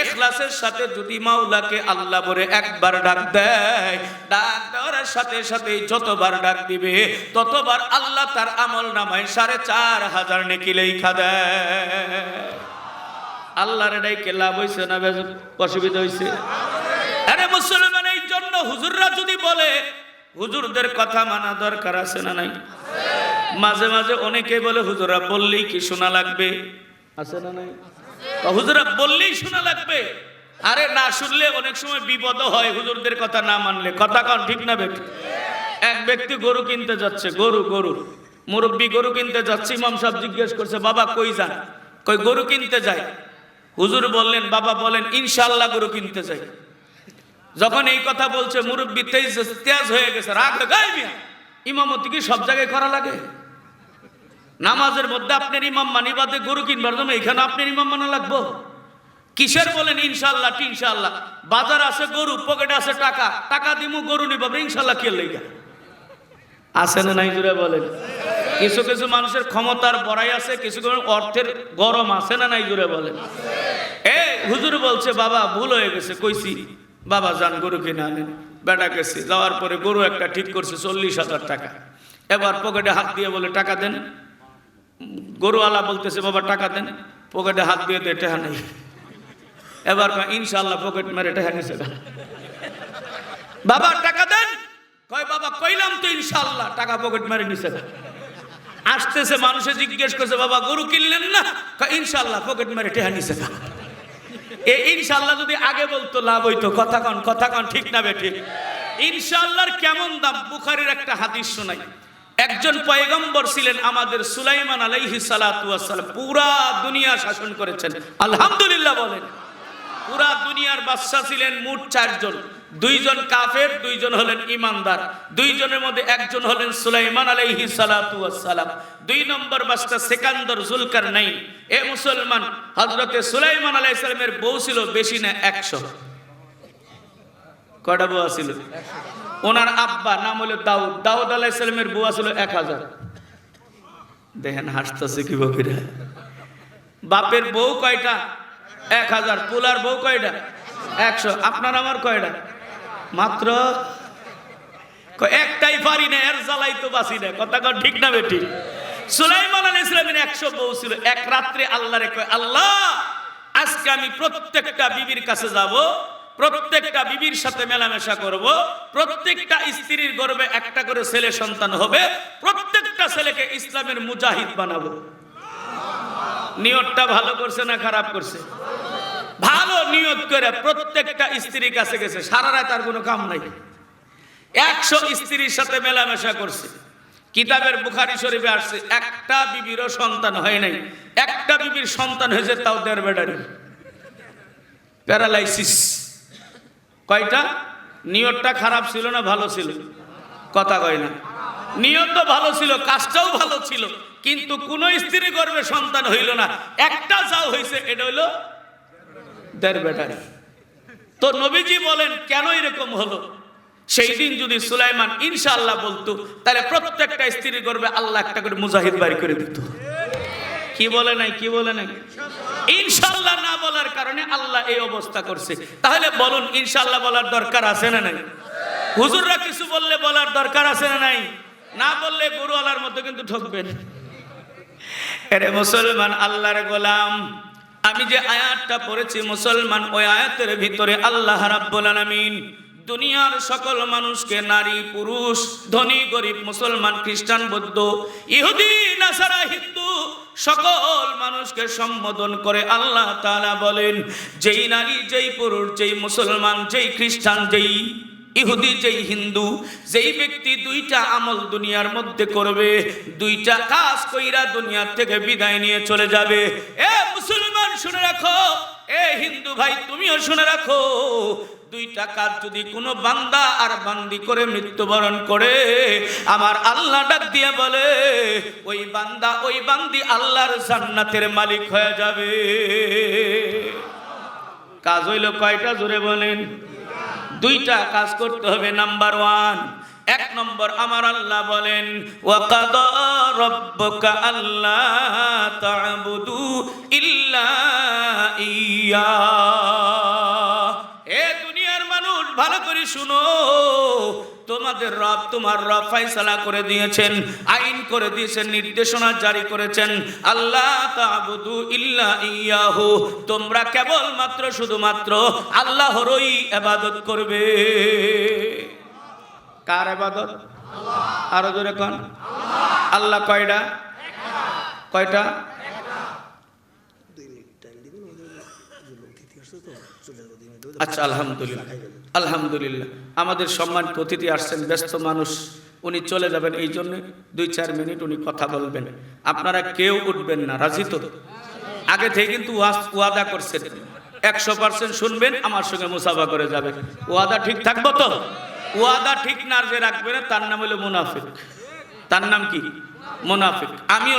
এখলাসের সাথে যদি মাওলাকে আল্লাহ বলে একবার ডাক দেয়, ডাক দেওয়ার সাথে সাথে যতবার ডাক দিবে, ততবার আল্লাহ তার আমল নামায় সাড়ে চার হাজার নেকি লেখা দেয়। আল্লাহর ডাইকে লাভ হয়েছে না অসুবিধা হয়েছে আরে মুসলমান, এই জন্য হুজুররা যদি বলে, হুজুরদের কথা মানা দরকার আছে না নাই? মাঝে মাঝে অনেকে বলে, হুজুররা বললেই কি শোনা লাগবে? আছে না নাই? হুজুরা বললেই শোনা লাগবে। আরে না শুনলে অনেক সময় বিপদ হয়, হুজুরদের কথা না মানলে। কথা কন, ঠিক না বেটি এক ব্যক্তি গরু কিনতে যাচ্ছে, গরু গরু। মুরব্বী গরু কিনতে যাচ্ছে, ইমাম সাহেব জিজ্ঞেস করছে, বাবা, কই যান? কই, গরু কিনতে যায় হুজুর বললেন, বাবা বলেন ইনশাল্লাহ গরু কিনতে যাই। যখন এই কথা বলছে, মুরব্বী তেজ তেজ হয়ে গেছে, রাগ গাই মিয়া। ইমামতি কি সব জায়গায় করা লাগে? নামাজের মধ্যে আপনার ইমাম মানি বাদে গরু কিনবার জন্য এখানে আপনার ইমাম মানা লাগবো? কিসের বলেন ইনশাল্লাহ ইনশাল্লাহ বাজার আছে গরু, পকেটে আছে টাকা টাকা দিমু, গরু নিব ইনশাল্লাহ কে লেগা। আছে না নাই জুড়ে বলেন? কিছু কিছু মানুষের ক্ষমতার বড়াই আছে, কিছু কিছু অর্থের গরম আছে না নাই জুড়ে বলেন? এ, হুজুর বলছে, বাবা, ভুল হয়ে গেছে। কইছি, বাবা, যান গরু কিনে আনেন। বেটা গেছে যাওয়ার পরে গরু একটা ঠিক করছে চল্লিশ হাজার টাকা। এবার পকেটে হাত দিয়ে বলে, টাকা দেন। গরুওয়ালা বলতেছে, বাবা, টাকা দেন, পকেটে হাত দিয়ে দে, টেহা নেই। এবার ইনশাল্লাহ পকেট মেরে টেহা নিছে। বাবা, টাকা দেন? কয়, বাবা, কইলাম তো ইনশাল্লাহ টাকা পকেট মেরে নিছে। আসতেছে, মানুষে জিজ্ঞেস করছে, বাবা, গরু কিনলেন না? ইনশাল্লাহ পকেট মেরে টেহা নিছে। এই ইনশাল্লাহ যদি আগে বলতো, লাভ হইতো। কথা কন কথা কন, ঠিক না বেঠিক ইনশাল্লাহর কেমন দাম? বুখারির একটা হাদিস শোনাই। একজন পয়গম্বর ছিলেন আমাদের সুলাইমান আলাইহি সালাতু ওয়াসসালাম। পুরা দুনিয়া শাসন করেছেন। আলহামদুলিল্লাহ বলেন। পুরা দুনিয়ার বাদশা ছিলেন মোট চারজন। দুইজন কাফের, দুইজন হলেন ইমানদার। দুইজনের মধ্যে একজন হলেন সুলাইমান আলাইহি ওয়াসসালাম। দুই নম্বর বাদশা সেকান্দর জুলকার নাই এ মুসলমান, হযরতে সুলাইমান আলাইহিস সালামের বউ ছিল বেশি না একশো। কয়টা বউ ছিল ওনার আব্বা, নাম হলো দাউদ। দাউদ আলাইহিস সালামের বউ ছিল এক হাজার। দেখেন হাসতেছে কি বকিরা বাপের বউ কয়টা? এক হাজার। পোলার বউ কয়টা? একশো। আপনার আমার কয়টা? মাত্র? একটাই পারি না, এর জ্বালাই তো বাসি না। কথা কন ঠিক না বেটি? সুলাইমান আলী ইসলামের একশো বউ ছিল। এক রাত্রে আল্লাহ রে কয়, আল্লাহ, আজকে আমি প্রত্যেকটা বিবির কাছে যাব। প্রত্যেকটা বিবির সাথে মেলামেশা করব। প্রত্যেকটা স্ত্রীর গর্বে একটা করে ছেলে সন্তান হবে। প্রত্যেকটা ছেলেকে ইসলামের মুজাহিদ বানাবো। নিয়তটা ভালো করছে না খারাপ করছে? ভালো নিয়ত করে প্রত্যেকটা স্ত্রীর কাছে গেছে। সারা রাত আর কোনো কাম নাই। একশো স্ত্রীর সাথে মেলামেশা করছে। কিতাবের বুখারি শরীফে আসছে, একটা বিবিরও সন্তান হয় নাই। একটা বিবির সন্তান হয়েছে তাও দেড় বেডারি। প্যারালাইসিস। কয়টা? নিয়তটা খারাপ ছিল না ভালো ছিল? কথা কয় না। নিয়ত ভালো ছিল, কাজটাও ভালো ছিল, কিন্তু কোন স্ত্রী গর্বে সন্তান হইল না। একটা যাও হয়েছে এটা হইল দেড় বেটারি তো নবীজি বলেন, কেন এরকম হলো? সেই দিন যদি সুলাইমান ইনশাআল্লাহ বলতো, তাহলে প্রত্যেকটা স্ত্রীর গর্বে আল্লাহ একটা করে মুজাহিদ বাড়ি করে দিত। কি বলে নাই, কি বলে নাই? ইনশাআল্লাহ না বলার কারণে আল্লাহ এই অবস্থা করছে। তাহলে বলুন, ইনশাআল্লাহ বলার দরকার আছে না নাই? হুজুররা কিছু বললে বলার দরকার আছে না নাই? না বললে গরুওয়ালার মধ্যে কিন্তু ঠকবেন এরে মুসলমান, আল্লাহর গোলাম, আমি যে আয়াতটা পড়েছি মুসলমান, ওই আয়াতের ভিতরে আল্লাহ রাব্বুল আলামিন দুনিয়ার সকল মানুষকে নারী, পুরুষ, ধনী, গরিব, মুসলমান, খ্রিস্টান, বৌদ্ধ, ইহুদি, নাসারা, হিন্দু সকল মানুষকে সম্বোধন করে আল্লাহ তালা বলেন, যেই নারী, যেই পুরুষ, যেই মুসলমান, যেই খ্রিস্টান, যেই ইহুদি, যেই হিন্দু, যেই ব্যক্তি দুইটা আমল দুনিয়ার মধ্যে করবে, দুইটা কাজ কইরা দুনিয়ার থেকে বিদায় নিয়ে চলে যাবে। এ মুসলমান শুনে রাখো এ হিন্দু ভাই, তুমিও শুনে রাখো, দুইটা কাজ যদি কোনো বান্দা আর বান্দি করে মৃত্যুবরণ করে, আমার আল্লাহ ডাক দিয়ে বলে, ওই বান্দা, ওই বান্দি আল্লাহর জান্নাতের মালিক হয়ে যাবে। কাজ হইল কয়টা? জোরে বলেন। দুইটা কাজ করতে হবে, নাম্বার ওয়ান এক নম্বর আমার আল্লাহ বলেন, ওয়াকাদ রব্বকা আল্লাহ তা'বুদু ইল্লা ইয়া। ভালো করে শুনো, তোমাদের রব তোমার রব ফয়সালা করে দিয়েছেন, আইন করে দিয়েছেন, নির্দেশনা জারি করেছেন আল্লাহ তাবুদু ইল্লা ইয়াহু। তোমরা কেবল মাত্র শুধুমাত্র আল্লাহরই ইবাদত করবে। কার ইবাদত? আরও জোরে কোন। আল্লাহ কয়টা? কয়টা? আচ্ছা আলহামদুলিল্লাহ। আলহামদুলিল্লাহ। আমাদের সম্মান অতিথি আসছেন, ব্যস্ত মানুষ। উনি চলে যাবেন, এই জন্য দুই চার মিনিট উনি কথা বলবেন। আপনারা কেউ উঠবেন না, রাজি তো? আগে থেকে কিন্তু ওয়াদা করছেন। একশো পার্সেন্ট শুনবেন, আমার সঙ্গে মুসাফা করে যাবেন ওয়াদা ঠিক থাকব তো? ওয়াদা ঠিক না যে রাখবে না, তার নাম হলো মুনাফিক। তার নাম কি? মুনাফিক। আমিও